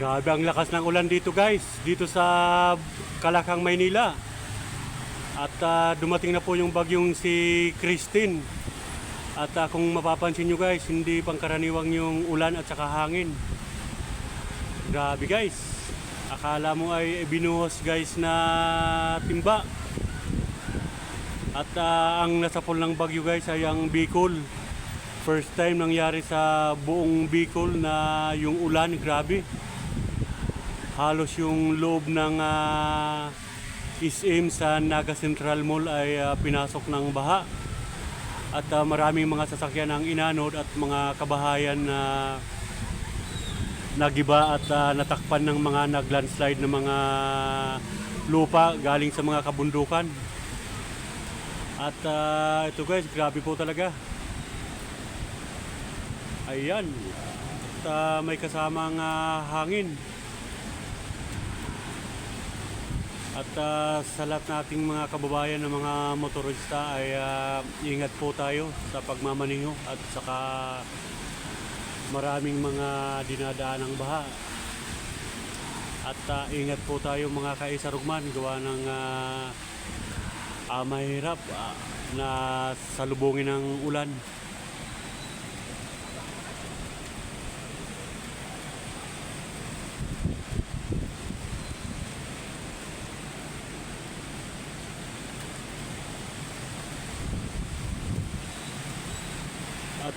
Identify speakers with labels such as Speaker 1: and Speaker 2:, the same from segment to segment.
Speaker 1: Grabe ang lakas ng ulan dito guys, dito sa Kalakang, Maynila. At ah, dumating na po yung bagyong si Christine. At ah, kung mapapansin nyo guys, hindi pangkaraniwang yung ulan at saka hangin. Grabe guys. Akala mo ay binuhos guys na timba. At ah, ang nasapol ng bagyo guys ay ang Bicol. First time nangyari sa buong Bicol na yung ulan, grabe. Halos yung loob ng ah, SM sa Naga Central Mall ay ah, pinasok ng baha. At ah, maraming mga sasakyan ang inanod at mga kabahayan na nagiba at ah, natakpan ng mga naglandslide ng mga lupa galing sa mga kabundukan. At ah, ito guys, grabe po talaga. Ayan. At ah, may kasamang ah, hangin. At ah, sa lahat nating mga kababayan ng mga motorista ay ah, ingat po tayo sa pagmamaneho at saka maraming mga dinadaan ng baha. At ah, ingat po tayo mga kaisarugman gawa ng ah, ah, mahirap ah, na salubungin ng ulan.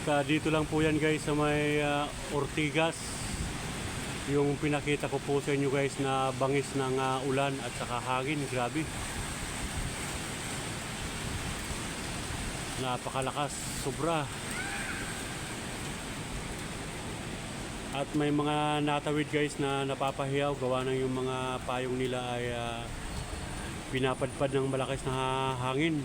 Speaker 1: Ah, dito lang po yan guys sa may ah, Ortigas. Yung pinakita ko po sa inyo guys na bangis ng ah, ulan at saka hangin. Grabe. Napakalakas. Sobra. At may mga natawid guys na napapahiyaw gawa ng yung mga payong nila ay ah, pinapadpad ng malakas na hangin.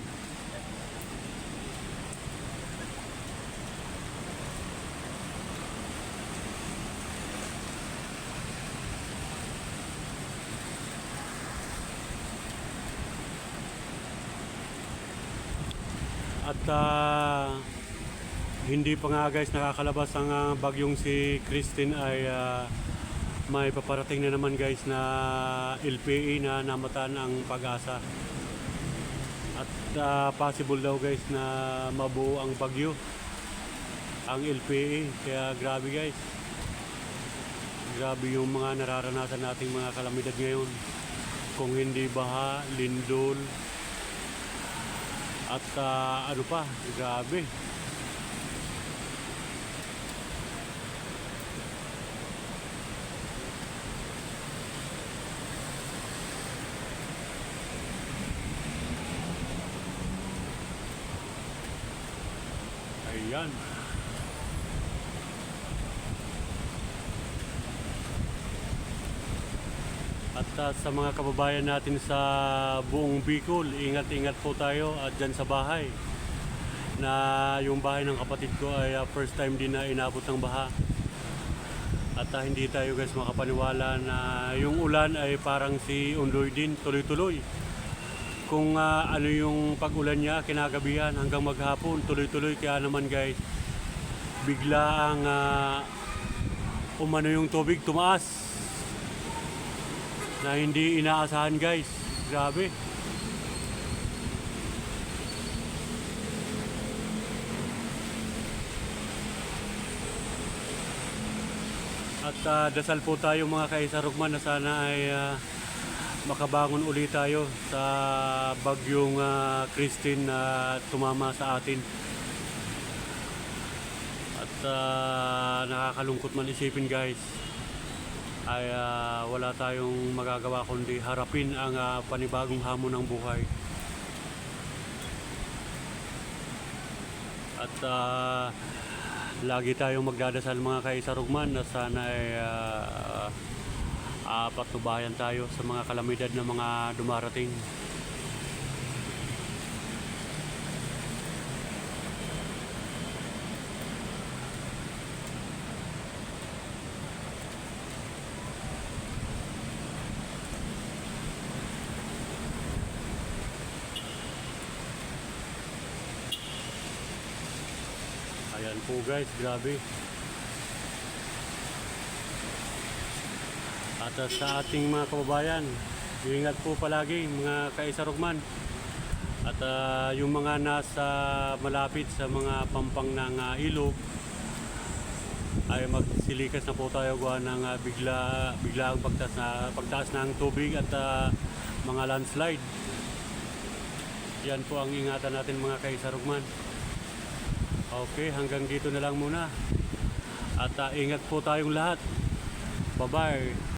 Speaker 1: At ah, hindi pa nga guys nakakalabas ang ah, bagyong si Christine ay ah, may paparating na naman guys na LPA na namataan ang pag-asa. At ah, possible daw guys na mabuo ang bagyo ang LPA. Kaya grabe guys. Grabe yung mga nararanasan nating mga kalamidad ngayon. Kung hindi baha, lindol, at ah, ano pa, grabe. Ayan. At ah, sa mga kababayan natin sa buong Bicol, ingat-ingat po tayo at dyan sa bahay. Na yung bahay ng kapatid ko ay ah, first time din na inabot ng baha. At ah, hindi tayo guys makapaniwala na yung ulan ay parang si Undoy din, tuloy-tuloy. Kung ah, ano yung pag-ulan niya, kinagabihan hanggang maghapon, tuloy-tuloy. Kaya naman guys, bigla ang ah, umano yung tubig, tumaas na hindi inaasahan guys. Grabe. At ah, dasal po tayo mga kaisarugman na sana ay ah, makabangon ulit tayo sa bagyong ah, Christine na tumama sa atin. At ah, nakakalungkot man isipin guys ay ah, wala tayong magagawa kundi harapin ang ah, panibagong hamon ng buhay. At ah, lagi tayong magdadasal mga kaisarugman na sana ay uh, patnubayan tayo sa mga kalamidad na mga dumarating. Ayan po guys, grabe. At sa ating mga kababayan, ingat po palagi mga kaisarugman. At ah, yung mga nasa malapit sa mga pampang ng ah, ilog, ay magsilikas na po tayo gawa ng ah, bigla, bigla ang pagtaas, na, pagtaas ng tubig at ah, mga landslide. Yan po ang ingatan natin mga kaisarugman. Okay, hanggang dito na lang muna. At ah, ingat po tayong lahat. Bye-bye.